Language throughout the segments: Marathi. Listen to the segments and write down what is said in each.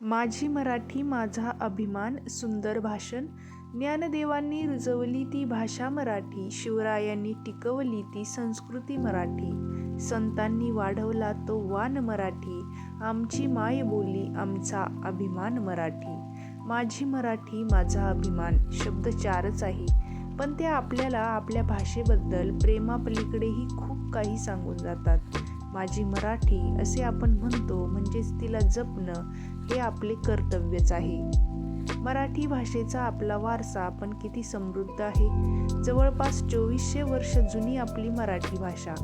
माझी मराठी माझा अभिमान सुंदर भाषण. ज्ञानदेवांनी रुजवली ती भाषा मराठी शिवरायांनी टिकवली ती संस्कृती मराठी. संतांनी वाढवला तो वान मराठी. आमची माय बोली आमचा अभिमान मराठी. माझी मराठी माझा अभिमान शब्द चारच आहे. पण ते आपल्याला आपल्या भाषेबद्दल प्रेमापलीकडेही खूप काही सांगून जातात. माझी मराठी असे आपण म्हणतो म्हणजेच तिला जपणं. हे आपले कर्तव्यच आहे. मराठी भाषेचा आपला वारसा पण किती समृद्ध आहे. जवळपास चोवीसशे वर्ष जुनी आपली मराठी भाषा.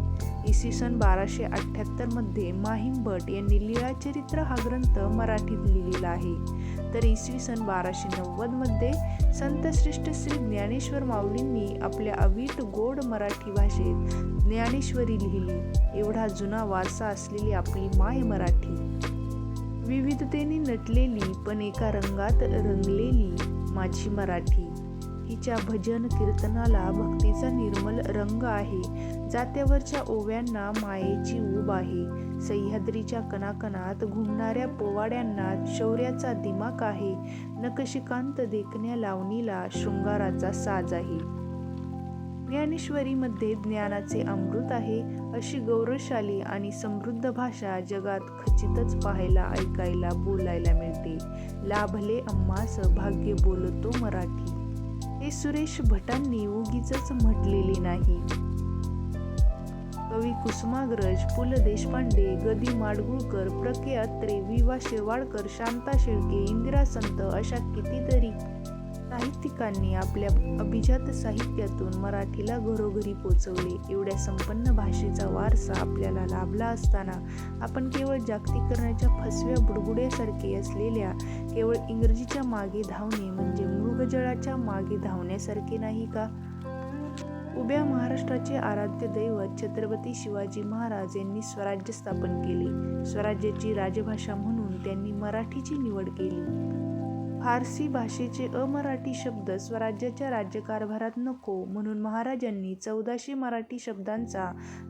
इसवी सन बाराशे अठ्ठ्याहत्तरमध्ये माहीम भट यांनी लीळाचरित्र हा ग्रंथ मराठीत लिहिलेला आहे. तर इसवी सन बाराशे नव्वदमध्ये संतश्रेष्ठ श्री ज्ञानेश्वर माऊलींनी आपल्या अवीट गोड मराठी भाषेत ज्ञानेश्वरी लिहिली. एवढा जुना वारसा असलेली आपली माय मराठी. विविधतेने नटलेली पण एका रंगात रंगलेली माझी मराठी. हिच्या भजन कीर्तनाला भक्तीचा निर्मल रंग आहे. जात्यावरच्या ओव्यांना मायेची ऊब आहे. सह्याद्रीच्या कणाकणात घुमणाऱ्या पोवाड्यांना शौर्याचा दिमाग आहे. नकशिकांत देखण्या लावणीला शृंगाराचा साज आहे. ज्ञानेश्वरीमध्ये ज्ञानाचे अमृत आहे अशी गौरवशाली आणि समृद्ध भाषा जगात खचितच पाहायला ऐकायला बोलायला मिळते. लाभले अम्मास भाग्य बोलतो मराठी. हे सुरेश भटांनी उगीच म्हटलेले नाही. कवी कुसुमाग्रज पु ल देशपांडे गदी माडगुळकर प्रके अत्रे वि वा शिरवाडकर शांता शेळके इंदिरा संत अशा कितीतरी साहित्यिकांनी आपल्या अभिजात साहित्यातून मराठीला घरोघरी पोचवले. एवढ्या संपन्न भाषेचा वारसा आपल्याला लाभला असताना आपण केवळ जागतिकरणाच्या फसव्या बुडबुड्यासारखे असलेल्या केवळ इंग्रजीच्या मागे धावणे म्हणजे मृगजळाच्या मागे धावण्यासारखे नाही का? उभ्या महाराष्ट्राचे आराध्य दैवत छत्रपती शिवाजी महाराज यांनी स्वराज्य स्थापन केले. स्वराज्याची राजभाषा म्हणून त्यांनी मराठीची निवड केली. फारसी भाषेचे अमराठी शब्द स्वराज्याच्या राज्यकारभारात नको म्हणून महाराजांनी चौदाशे मराठी शब्दांचा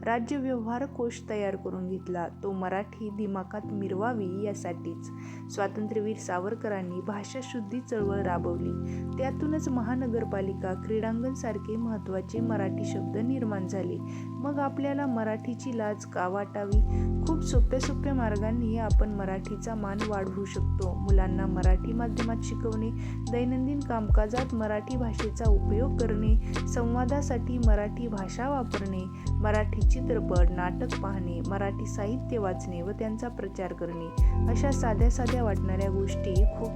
राज्य व्यवहार कोश तयार करून घेतला. तो मराठी दिमाकात मिरवावी यासाठीच. स्वातंत्र्यवीर सावरकरांनी भाषाशुद्धी चळवळ राबवली. त्यातूनच महानगरपालिका क्रीडांगण सारखे महत्त्वाचे मराठी शब्द निर्माण झाले. मग आपल्याला मराठीची लाज का वाटावी? खूप सोप्या सोप्या मार्गांनी आपण मराठीचा मान वाढवू शकतो. मुलांना मराठी माध्यमात शिकवणे दैनंदिन कामकाजात मराठी भाषेचा उपयोग करणे संवादासाठी मराठी भाषा वापरणे मराठी चित्रपट नाटक पाहणे मराठी साहित्य वाचणे व त्यांचा प्रचार करणे अशा साध्या साध्या वाटणाऱ्या गोष्टी खूप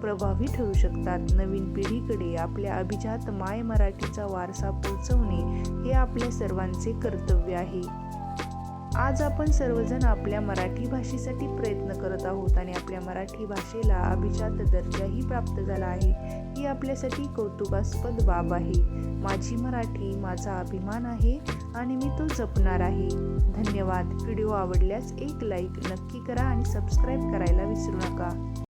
प्रभावी ठरू शकतात. नवीन पिढीकडे आपल्या अभिजात माय मराठीचा वारसा पोहोचवणे हे आपल्या सर्वांचे कर्तव्य आहे. आज आपण सर्वजण आपल्या मराठी भाषेसाठी प्रयत्न करत आहोत आणि आपल्या मराठी भाषेला अभिजात दर्जाही प्राप्त झाला आहे. ही आपल्यासाठी कौतुकास्पद बाब आहे. माझी मराठी माझा अभिमान आहे आणि मी तो जपणार आहे. धन्यवाद. व्हिडिओ आवडल्यास एक लाईक नक्की करा आणि सबस्क्राईब करायला विसरू नका.